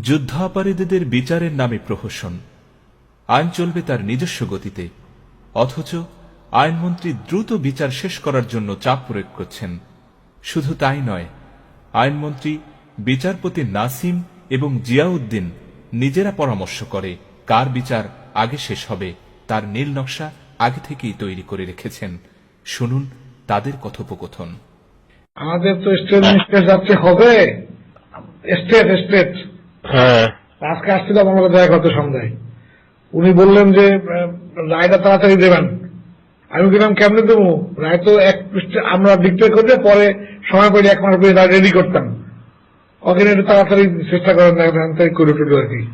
যুদ্ধাপরাধীদের বিচারের নামে প্রহসন। আইন চলবে তার নিজস্ব গতিতে, অথচ আইনমন্ত্রী দ্রুত বিচার শেষ করার জন্য চাপ প্রয়োগ করছেন। শুধু তাই নয়, আইনমন্ত্রী বিচারপতি নাসিম এবং জিয়াউদ্দিন নিজেরা পরামর্শ করে কার বিচার আগে শেষ হবে, তার নীল নকশা আগে থেকেই তৈরি করে রেখেছেন। শুনুন তাদের কথোপকথন। আমাদের তো স্টেট মিনিস্টার যাচ্ছে হবে। State state. হ্যাঁ। আজকে আসছিল আমার দেখা করতে সন্ধ্যায়। উনি বললেন যে রায়টা তাড়াতাড়ি দেবেন। আমি বললাম কেমনে দেবো? রায় তো এক পৃষ্ঠা- আমরা ডিক্টেট করলে পরে সময় পেলে এক মাস পরে রেডি করতাম। ওখানে একটু তাড়াতাড়ি চেষ্টা করেন তাড়াতাড়ি করে টুটু আর কি।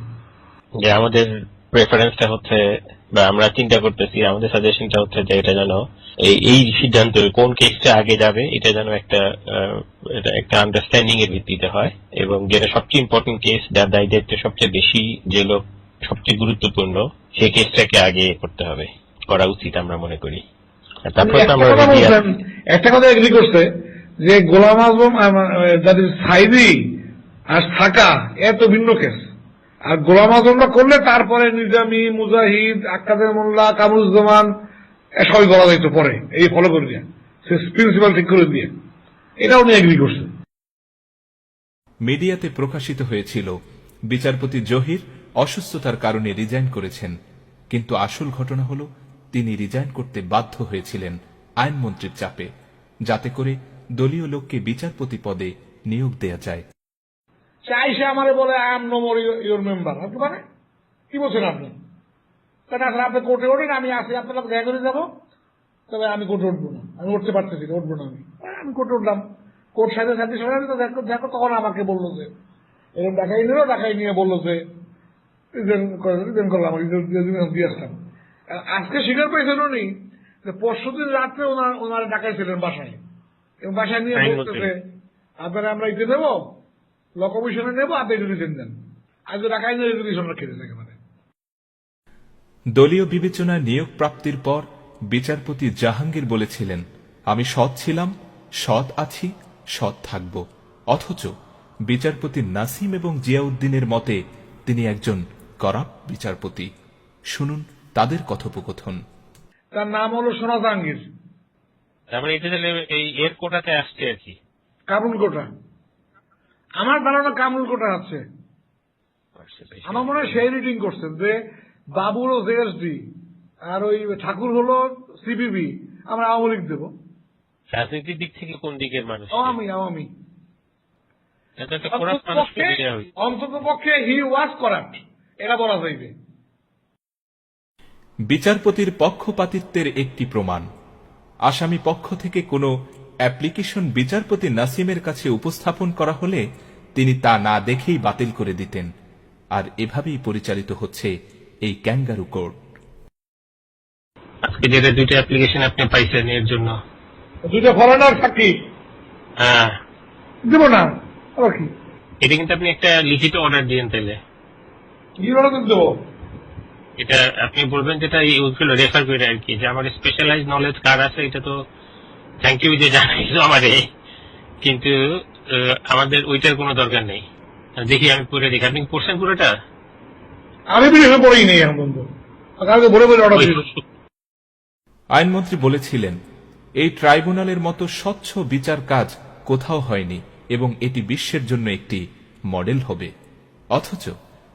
যে আমাদের প্রেফারেন্সটা হচ্ছে বা আমরা চিন্তা করতেছি আমাদের সাজেশনটা হচ্ছে যে এটা যেন এই সিদ্ধান্ত কোন কেসটা আগে যাবে এটা যেন একটা একটা আন্ডারস্ট্যান্ডিং এর ভিত্তিতে হয়। এবং যেটা সবচেয়ে ইম্পর্টেন্ট কেস যার দায় দায়িত্ব সবচেয়ে বেশি যে লোক সবচেয়ে গুরুত্বপূর্ণ সেই কেসটাকে আগে করতে হবে। করা উচিত আমরা মনে করি। তারপরে একটা আমরা একটা কথা এগ্রি করছে যে গোলাম আজম দ্যাট সাইদি আর থাকা এত ভিন্ন কেস আর গোলাম আজমটা করলে তারপরে নিজামি, মুজাহিদ, আক্কাদের মোল্লা, কামরুজ্জামান, এ সবই বলা যাইত পরে। এই ফলো করে দিয়ে। সে প্রিন্সিপাল ঠিক করে দিয়ে। এটা উনি এগ্রি করছে। মিডিয়াতে প্রকাশিত হয়েছিল, বিচারপতি জহির অসুস্থতার কারণে রিজাইন করেছেন, কিন্তু আসল ঘটনা হল, তিনি রিজাইন করতে বাধ্য হয়েছিলেন আইনমন্ত্রীর চাপে, যাতে করে দলীয় লোককে বিচারপতি পদে নিয়োগ দেয়া যায়। চাই সে আমারে বলে I am no more your member আপনি মানে? কি বলছেন আপনি? আসলে আপনি কোর্টে ওঠেন আমি আসি আপনার সাথে দেখা করে যাব। তবে আমি কোর্টে উঠবো না আমি উঠতে পারতেছি না উঠবো না আমি। আমি কোর্টে উঠলাম। কোর্ট সাথে সাথে শোনা তো দেখো দেখো তখন আমাকে বলল যে এরকম দেখাই নিল দেখাই নিয়ে বলল যে রিজেন রিজেন করলাম দিয়ে আসলাম। আজকে স্বীকার পেয়েছেন উনি যে পরশু দিন রাত্রে ওনার ওনার ডাকাইছিলেন বাসায়। এবং বাসায় নিয়ে বলতেছে আপনারা আমরা ইতে নেব? ল কমিশনে নেব আপনি দেন আজ একেবারে। দলীয় বিবেচনায় নিয়োগ প্রাপ্তির পর বিচারপতি জাহাঙ্গীর বলেছিলেন আমি সৎ ছিলাম সৎ আছি সৎ থাকব। অথচ বিচারপতি নাসিম এবং জিয়াউদ্দিনের মতে তিনি একজন করাপ বিচারপতি। শুনুন তাদের কথোপকথন। তার নাম হলো সোনা জাহাঙ্গীর। তারপরে এটা এই এর কোটাতে আসছে আর কি। কামরুল কোটা। আমার ধারণা কামরুল কোটা আছে। আমার মনে হয় সেই রিডিং করছেন যে বাবুর ও জেএসডি আর ওই ঠাকুর হলো সিপিবি আমরা আওয়ামী লীগ দেবো। রাজনীতির দিক থেকে কোন দিকের মানুষ? আওয়ামী আওয়ামী। এটা একটা কোরাপ মানুষকে দেওয়া হয়েছে। অন্তত পক্ষে হি ওয়াজ করাপ্ট এটা বলা যাইবে। বিচারপতির পক্ষপাতিত্বের একটি প্রমাণ। আসামি পক্ষ থেকে কোনো অ্যাপ্লিকেশন বিচারপতি নাসিমের কাছে উপস্থাপন করা হলে তিনি তা না দেখেই বাতিল করে দিতেন। আর এভাবেই পরিচালিত হচ্ছে এই ক্যাঙ্গারু কোর্ট। আজকে যেটা দুইটা অ্যাপ্লিকেশন আপনি পাইছেন এর জন্য। দুটো ফরেনার সাক্ষী হ্যাঁ। দেবো না আবার কি? এটা কিন্তু আপনি একটা লিখিত অর্ডার দিয়েন তাহলে ইউরোটা দেবো। এটা আপনি বলবেন যেটা এই ওইগুলো রেফার করে আর কি যে আমার স্পেশালাইজ নলেজ কার আছে এটা তো থ্যাংক ইউ যে জানাইছো আমারে কিন্তু আমাদের ওইটার কোনো দরকার নেই। দেখি আমি পড়ে দেখি আপনি পড়ছেন পুরোটা? আমি বিদেশে পড়েই নেই এখন বন্ধু কালকে ভরে ভরে অর্ডার আইনমন্ত্রী বলেছিলেন এই ট্রাইব্যুনালের মতো স্বচ্ছ বিচার কাজ কোথাও হয়নি এবং এটি বিশ্বের জন্য একটি মডেল হবে। অথচ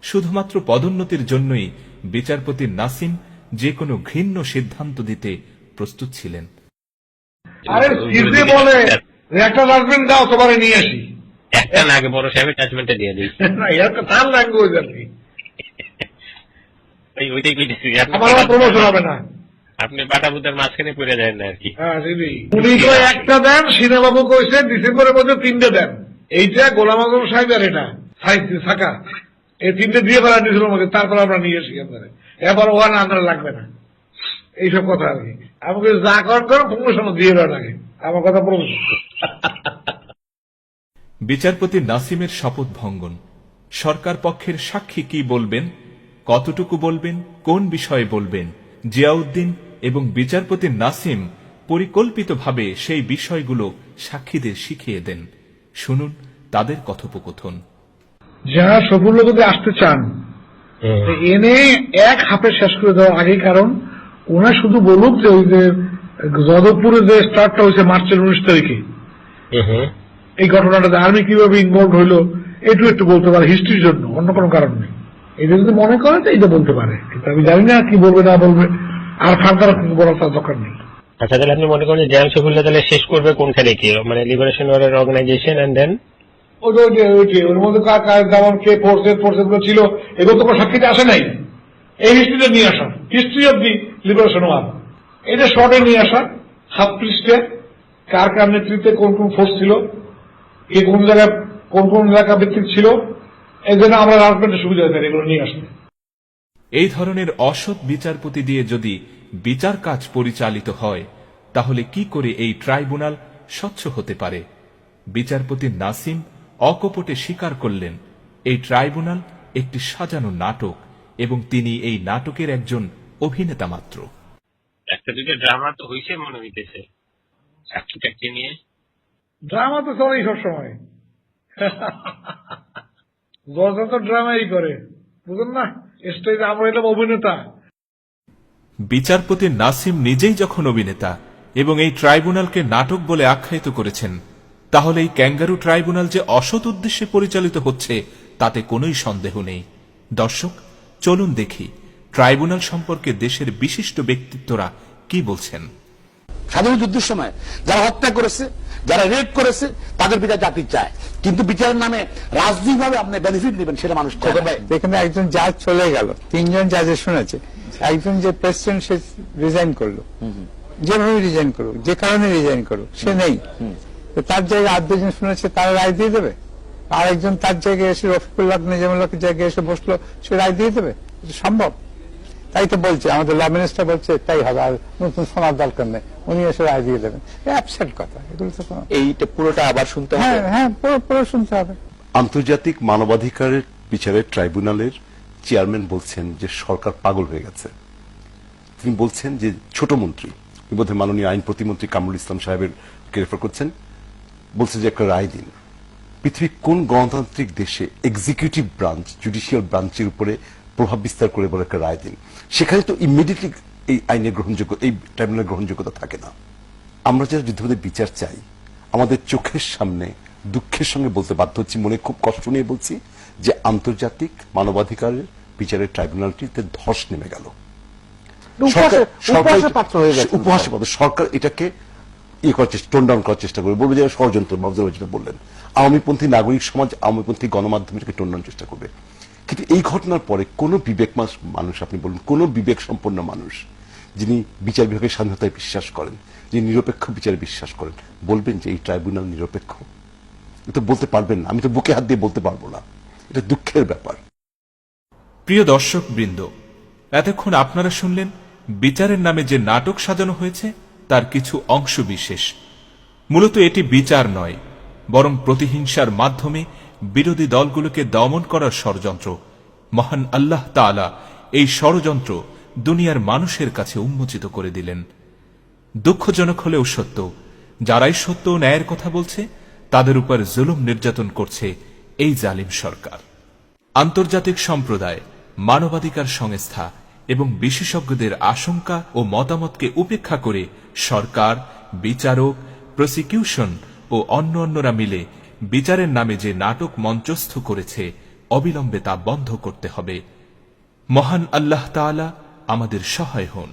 শুধুমাত্র পদোন্নতির জন্যই বিচারপতি নাসিম যে কোনো ঘৃণ্য সিদ্ধান্ত দিতে প্রস্তুত ছিলেন। আরে সিজে বলে একটা ডাস্টবিন দাও তোমারে নিয়ে আসি। একটা না বড় সাহেবের টাচমেন্টটা দিয়ে দিই। তার ল্যাঙ্গুয়েজ আর কি। ওইটাই কইতেছি আপনি আমার আর প্রমোশন হবে না। আপনি বাটা মাঝখানে পড়ে যায় না আর কি। হ্যাঁ উনি তো একটা দেন সিনেমাবু কইছে ডিসেম্বরের মধ্যে তিনটে দেন। এইটা গোলাম আজম সাহেব আর এটা সাহিত্য থাকা এই তিনটে দিয়ে বেলা দিয়েছিল আমাকে তারপর আমরা নিয়ে এসি আপনারে। এবার ওখানে আমরা লাগবে না। এইসব কথা আর কি। আমাকে যা করেন করেন প্রমোশন দিয়ে দেওয়া লাগে আমার কথা প্রমোশন বিচারপতি নাসিমের শপথ ভঙ্গন। সরকার পক্ষের সাক্ষী কি বলবেন কতটুকু বলবেন কোন বিষয়ে বলবেন জিয়াউদ্দিন এবং বিচারপতি নাসিম পরিকল্পিতভাবে সেই বিষয়গুলো সাক্ষীদের শিখিয়ে দেন। শুনুন তাদের কথোপকথন। যারা সফল যদি আসতে চান তো এনে এক হাফে শেষ করে দেওয়া আগে কারণ ওনা শুধু বলুক যে ওই যে যাদবপুরে যে স্টার্টটা হয়েছে মার্চের উনিশ তারিখে। এই ঘটনাটাতে আর্মি কীভাবে ইনভলভ হইল এটু একটু বলতে পারে হিস্ট্রির জন্য অন্য কোনো কারণ নেই। এটা যদি মনে করে তো এটা বলতে পারে। কিন্তু আমি জানি না কি বলবে না বলবে আর ফার্দার বলার তার দরকার নেই। আচ্ছা তাহলে আপনি মনে করেন যে জেনারেল শফিউল্লাহ তাহলে শেষ করবে কোনখানে কি? মানে লিবারেশন ওয়ারের অর্গানাইজেশন এন্ড দেন ওই ওই ওই ওর মধ্যে কার কার যেমন কে ফোর্সেসগুলো ছিল এগুলো তো কোনো সাক্ষীতে আসে নাই। এই হিস্ট্রিটা নিয়ে আসা। History of the liberation war এটা শর্টে নিয়ে আসা হাফ পৃষ্ঠে কার কার নেতৃত্বে কোন কোন ফোর্স ছিল, কে কোন জায়গায়, কোন কোন এলাকা ভিত্তিক ছিল, এই জন্য আমরা রাজনীতির সুবিধা হয়েছে এগুলো নিয়ে আসতে। এই ধরনের অসৎ বিচারপতি দিয়ে যদি বিচার কাজ পরিচালিত হয়, তাহলে কি করে এই ট্রাইব্যুনাল স্বচ্ছ হতে পারে? বিচারপতি নাসিম অকপটে স্বীকার করলেন, এই ট্রাইব্যুনাল একটি সাজানো নাটক। এবং তিনি এই নাটকের একজন অভিনেতা মাত্র। একটা দুটো ড্রামা তো হয়েছে মনে হইতেছে। চাকরি টাকরি নিয়ে। ড্রামা তো চলেই সবসময়। দরজা তো ড্রামাই করে বুঝলেন না? স্টেজে আমরা এলাম অভিনেতা। বিচারপতি নাসিম নিজেই যখন অভিনেতা এবং এই ট্রাইব্যুনালকে নাটক বলে আখ্যায়িত করেছেন তাহলে এই ক্যাঙ্গারু ট্রাইব্যুনাল যে অসৎ উদ্দেশ্যে পরিচালিত হচ্ছে তাতে কোনোই সন্দেহ নেই। দর্শক চলুন দেখি ট্রাইব্যুনাল সম্পর্কে দেশের বিশিষ্ট ব্যক্তিত্বরা কি বলছেন। স্বাধীন যুদ্ধের সময় যারা হত্যা করেছে যারা রেপ করেছে তাদের বিচার জাতি চায়। কিন্তু বিচারের নামে রাজনৈতিকভাবে আপনি বেনিফিট নেবেন সেটা মানুষ চায় না। যেখানে একজন জাজ চলে গেল। তিনজন জাজে শুনেছে। একজন যে প্রেসিডেন্ট সে রিজাইন করল। যেভাবে রিজাইন করুক যে কারণে রিজাইন করুক সে নেই। তার জায়গায় আর দুজন শুনেছে তারা রায় দিয়ে দেবে? আর একজন তার জায়গায় এসে রফিকুল্লাহ নিজামুল্লাহর জায়গায় এসে বসল সে রায় দিয়ে দেবে? সম্ভব? তাই তো বলছে আমাদের ল মিনিস্টার বলছে তাই হবে আর নতুন শোনার দরকার নেই। উনি এসে রায় দিয়ে দেবেন। অ্যাবসেন্ট কথা এগুলো তো এইটা পুরোটা আবার শুনতে হ্যাঁ হবে? হ্যাঁ পুরো পুরো শুনতে হবে। আন্তর্জাতিক মানবাধিকারের বিচারের ট্রাইব্যুনালের চেয়ারম্যান বলছেন যে সরকার পাগল হয়ে গেছে। তিনি বলছেন যে ছোট মন্ত্রী বোধহয় মাননীয় আইন প্রতিমন্ত্রী কামরুল ইসলাম সাহেবের রেফার করছেন বলছে যে একটা রায় দিন। পৃথিবীর কোন গণতান্ত্রিক দেশে এক্সিকিউটিভ ব্রাঞ্চ জুডিশিয়াল ব্রাঞ্চের উপরে প্রভাব বিস্তার করে বলে একটা রায় দিন? সেখানে তো ইমিডিয়েটলি এই আইনের গ্রহণযোগ্য এই ট্রাইব্যুনালের গ্রহণযোগ্যতা থাকে না। আমরা যারা যুদ্ধবাদের বিচার চাই আমাদের চোখের সামনে দুঃখের সঙ্গে বলতে বাধ্য হচ্ছি মনে খুব কষ্ট নিয়ে বলছি যে আন্তর্জাতিক মানবাধিকারের বিচারের ট্রাইব্যুনালটিতে ধস নেমে গেল। হয়ে সরকার এটাকে ইয়ে করার চেষ্টা টোন ডাউন করার চেষ্টা করবে, বলবে যে ষড়যন্ত্র বাবুজার যেটা বললেন। আওয়ামীপন্থী নাগরিক সমাজ, আওয়ামীপন্থী গণমাধ্যম টোন ডাউন চেষ্টা করবে। কিন্তু এই ঘটনার পরে কোনো বিবেক মানুষ, আপনি বলুন, কোনো বিবেক সম্পন্ন মানুষ, যিনি বিচার বিভাগের স্বাধীনতায় বিশ্বাস করেন, যিনি নিরপেক্ষ বিচারে বিশ্বাস করেন, বলবেন যে এই ট্রাইব্যুনাল নিরপেক্ষ? এটা বলতে পারবেন না, আমি তো বুকে হাত দিয়ে বলতে পারব না। এটা দুঃখের ব্যাপার। প্রিয় দর্শক বৃন্দ এতক্ষণ আপনারা শুনলেন বিচারের নামে যে নাটক সাজানো হয়েছে তার কিছু অংশ বিশেষ। মূলত এটি বিচার নয়, বরং প্রতিহিংসার মাধ্যমে বিরোধী দলগুলোকে দমন করার ষড়যন্ত্র। মহান আল্লাহ তাআলা এই ষড়যন্ত্র দুনিয়ার মানুষের কাছে উন্মোচিত করে দিলেন। দুঃখজনক হলেও সত্য, যারাই সত্য ও ন্যায়ের কথা বলছে, তাদের উপর জুলুম নির্যাতন করছে এই জালিম সরকার। আন্তর্জাতিক সম্প্রদায়, মানবাধিকার সংস্থা এবং বিশেষজ্ঞদের আশঙ্কা ও মতামতকে উপেক্ষা করে সরকার, বিচারক, প্রসিকিউশন ও অন্য অন্যরা মিলে বিচারের নামে যে নাটক মঞ্চস্থ করেছে, অবিলম্বে তা বন্ধ করতে হবে। মহান আল্লাহ তালা আমাদের সহায় হন।